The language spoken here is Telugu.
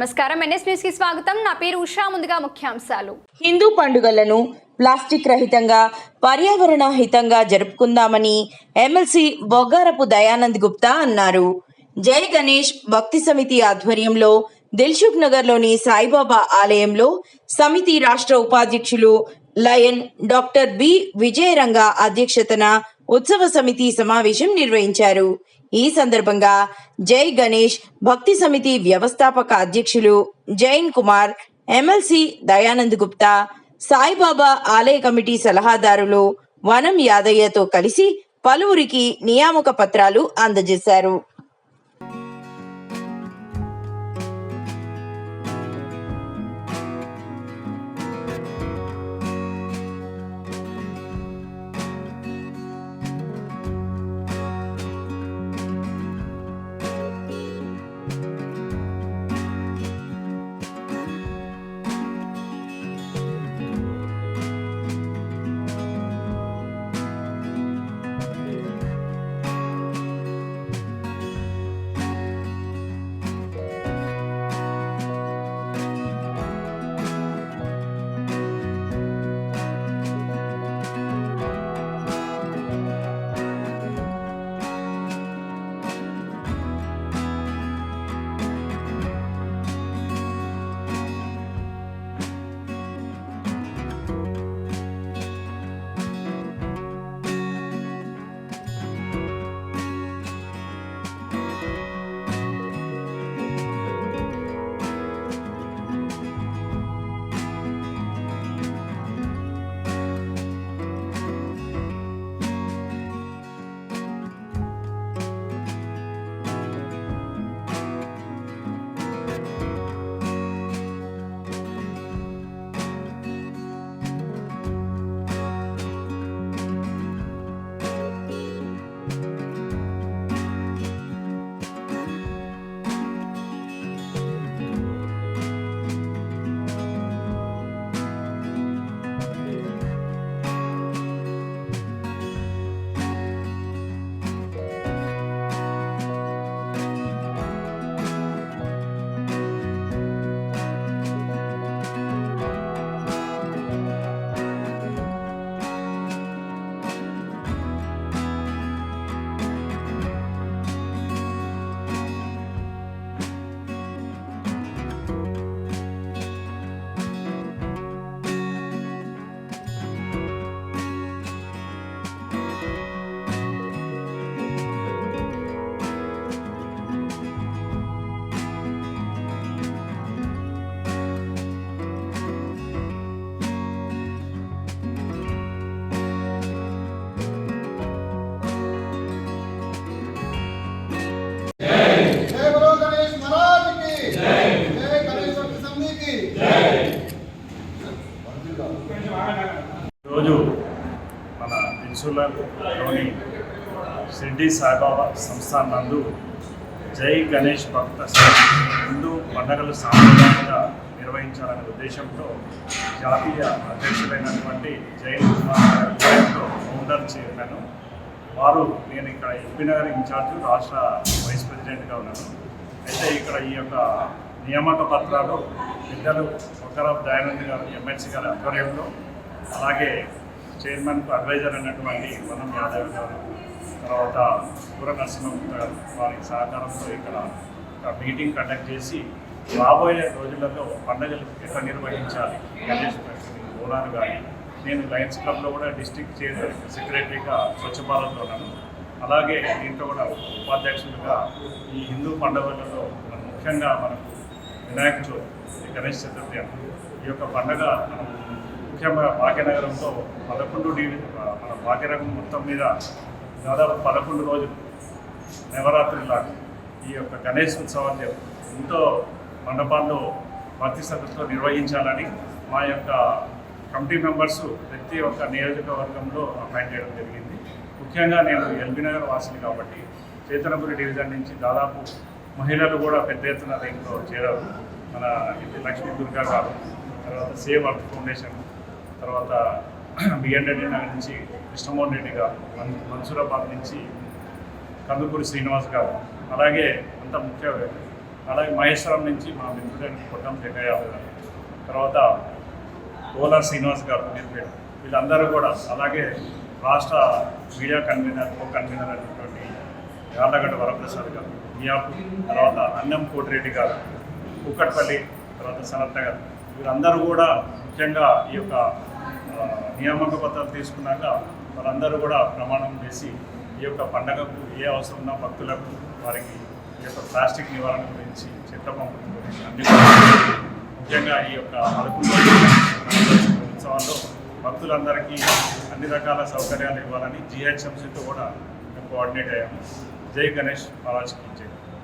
నమస్కారం. ఎన్ఎస్ న్యూస్కి స్వాగతం. నా పేరు ఉషా. ముందుగా ముఖ్యాంశాలు. హిందూ పండుగలను ప్లాస్టిక్ రహితంగా పర్యావరణ హితంగా జరుపుకుందామని ఎమ్మెల్సీ బొగ్గారపు దయానంద్ గుప్తా అన్నారు. జై గణేష్ భక్తి సమితి ఆధ్వర్యంలో దిల్సుఖ్ నగర్లోని సాయిబాబా ఆలయంలో సమితి రాష్ట్ర ఉపాధ్యక్షులు లయన్ డాక్టర్ బి విజయరంగ అధ్యక్షతన ఉత్సవ సమితి సమావేశం నిర్వహించారు. ఈ సందర్భంగా జై గణేష్ భక్తి సమితి వ్యవస్థాపక అధ్యక్షులు జైన్ కుమార్ ఎమ్మెల్సీ దయానంద్ గుప్తా సాయిబాబా ఆలయ కమిటీ సలహాదారులు వనం యాదయ్యతో కలిసి పలువురికి నియామక పత్రాలు అందజేశారు. ఈరోజు మన ఇన్సులర్లోని షిర్డి సాయిబాబా సంస్థాన్ నందు జై గణేష్ భక్త హిందూ పండగలు సాంప్రదాయంగా నిర్వహించాలనే ఉద్దేశంతో జాతీయ అధ్యక్షులైనటువంటి జై కుమార్ ఫౌండర్ చైర్మన్ వారు నేను ఇక్కడ ఎంపీనగర్ ఇన్ఛార్జ్ రాష్ట్ర వైస్ ప్రెసిడెంట్గా ఉన్నాను. అయితే ఇక్కడ ఈ యొక్క నియామక పత్రాలు పెద్దలు ఒకరాబ్ దయానంద్ గారు ఎమ్మెల్సీ గారి ఆధ్వర్యంలో అలాగే చైర్మన్కు అడ్వైజర్ అయినటువంటి వనం యాదవ్ గారు తర్వాత పూర నరసింహ గారు వారి సహకారంతో ఇక్కడ ఒక మీటింగ్ కండక్ట్ చేసి రాబోయే రోజులలో పండుగలు ఎట్లా నిర్వహించాలి? గణేష్ ఫెస్టివల్ బోనాలు కానీ నేను లయన్స్ క్లబ్లో కూడా డిస్టిక్ చైర్ సెక్రటరీగా స్వచ్ఛ భారత్లో ఉన్నాను. అలాగే దీంట్లో కూడా ఉపాధ్యక్షులుగా ఈ హిందూ పండుగలలో ముఖ్యంగా మనకు వినాయక చవితి గణేష్ చతుర్థి ఈ యొక్క పండుగ మనం ముఖ్యంగా భాగ్యనగరంలో పదకొండు డివి మన భాగ్యనగరం మొత్తం మీద దాదాపు పదకొండు రోజులు నవరాత్రి లాగా ఈ యొక్క గణేష్ ఉత్సవాన్ని ఎంతో మండపాల్లో భక్తి నిర్వహించాలని మా యొక్క కమిటీ మెంబర్స్ ప్రతి ఒక్క నియోజకవర్గంలో అపాయింట్ చేయడం జరిగింది. ముఖ్యంగా నేను ఎల్బీ నగర్ వాసిని కాబట్టి చేతనపురి డివిజన్ నుంచి దాదాపు మహిళలు కూడా పెద్ద ఎత్తున దీంట్లో చేరారు. మన ఇది లక్ష్మీ దుర్గా గారు తర్వాత సేవ్ అర్త్ ఫౌండేషన్ తర్వాత బిఎన్ రెడ్డి నగర్ నుంచి కృష్ణమోహన్ రెడ్డి గారు మన్ మన్సూరాబాద్ నుంచి కందుకూరి శ్రీనివాస్ గారు అలాగే అంత ముఖ్య అలాగే మహేశ్వరం నుంచి మా మిత్రుడైన కొట్టం జగ్గయ్య గారు తర్వాత ఓలా శ్రీనివాస్ గారు నిర్పేట వీళ్ళందరూ కూడా అలాగే రాష్ట్ర మీడియా కన్వీనర్ కో కన్వీనర్ అయినటువంటి యార్లగడ్డ వరప్రసాద్ గారు మియాపు తర్వాత అన్నం కోటిరెడ్డి గారు కుక్కట్పల్లి తర్వాత సనత్త గారు వీరందరూ కూడా ముఖ్యంగా ఈ యొక్క నియామక పత్రాలు తీసుకున్నాక వాళ్ళందరూ కూడా ప్రమాణం చేసి ఈ యొక్క పండగకు ఏ అవసరం ఉన్న భక్తులకు వారికి ఈ యొక్క ప్లాస్టిక్ నివారణ గురించి చెత్త పంపిణీ గురించి అన్ని ముఖ్యంగా ఈ యొక్క అరకులో ఉత్సవాల్లో భక్తులందరికీ అన్ని రకాల సౌకర్యాలు ఇవ్వాలని జిహెచ్ఎంసీతో కూడా మేము కోఆర్డినేట్ అయ్యాము. జై గణేష్ మహారాజ్కి జై.